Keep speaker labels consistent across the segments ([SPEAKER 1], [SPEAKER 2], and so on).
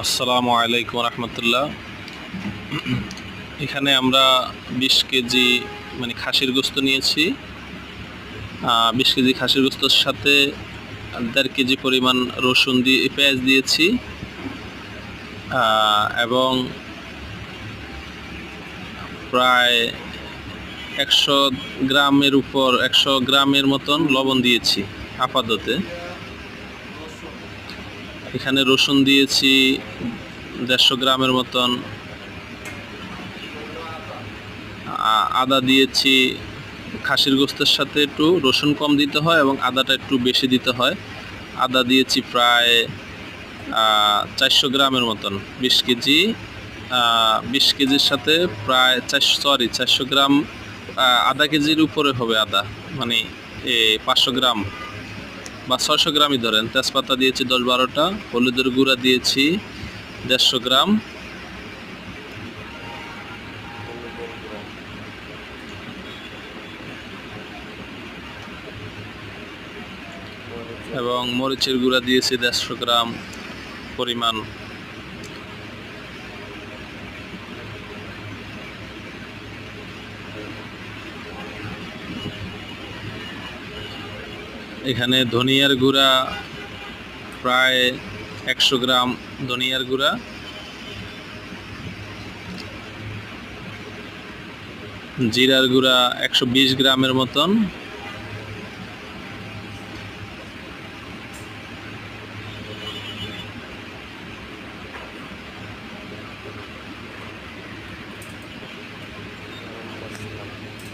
[SPEAKER 1] আসসালামু আলাইকুম রহমতুল্লাহ। এখানে আমরা বিশ কেজি মানে খাসির গোস্ত নিয়েছি। বিশ কেজি খাসির গোস্তর সাথে দেড় কেজি পরিমাণ রসুন দিয়ে, পেঁয়াজ দিয়েছি। এবং প্রায় একশো গ্রামের উপর, একশো গ্রামের মতন লবণ দিয়েছি আপাততে। এখানে রসুন দিয়েছি, দেড়শো গ্রামের মতন। আদা দিয়েছি, খাসির গোস্তের সাথে একটু রসুন কম দিতে হয় এবং আদাটা একটু বেশি দিতে হয়। আদা দিয়েছি প্রায় চারশো গ্রামের মতন, বিশ কেজি। বিশ কেজির সাথে প্রায় চারশো সরি চারশো গ্রাম আধা কেজির উপরে হবে আদা মানে পাঁচশো গ্রাম। বা ছয়শো গ্রামই ধরেন, তেজপাতা দিয়েছি দশ বারোটা, হলুদের গুঁড়া দিয়েছি দেড়শো গ্রাম। এবং মরিচের গুঁড়া দিয়েছি দেড়শো গ্রাম পরিমাণ। এখানে ধনিয়ার গুঁড়া, প্রায় একশো গ্রাম ধনিয়ার গুঁড়া। জিরার গুঁড়া একশো বিশ গ্রামের মতন।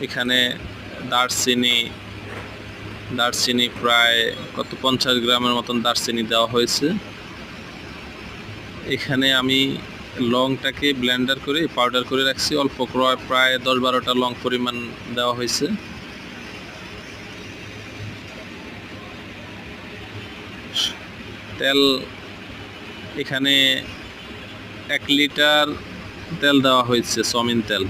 [SPEAKER 1] এখানে দারচিনি দারচিনি প্রায় কত পঞ্চাশ গ্রামের মতন দারচিনি দেওয়া হয়েছে। এখানে আমি লংটাকে ব্লেন্ডার করে, পাউডার করে রাখছি। অল্প ক্রয় প্রায় দশ বারোটা লং পরিমাণ দেওয়া হয়েছে। তেল এখানে এক লিটার তেল দেওয়া হয়েছে সমিন তেল।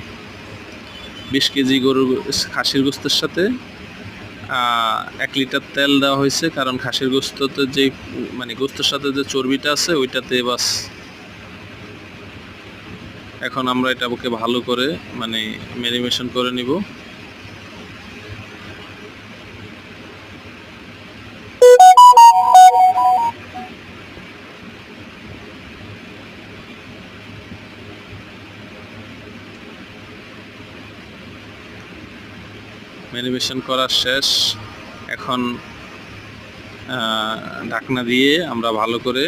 [SPEAKER 1] বিশ কেজি গরুর খাসির গোস্তের সাথে। এক লিটার তেল দেওয়া হয়েছে, কারণ খাসির গোস্ততে যে মানে গোস্তের সাথে যে চর্বিটা আছে, ওইটাতে বাস। এখন আমরা এটা এটাকে ভালো করে মানে ম্যারিনেশন করে নিব। ম্যারিনেশন করা শেষ। এখন ঢাকনা দিয়ে আমরা ভালো করে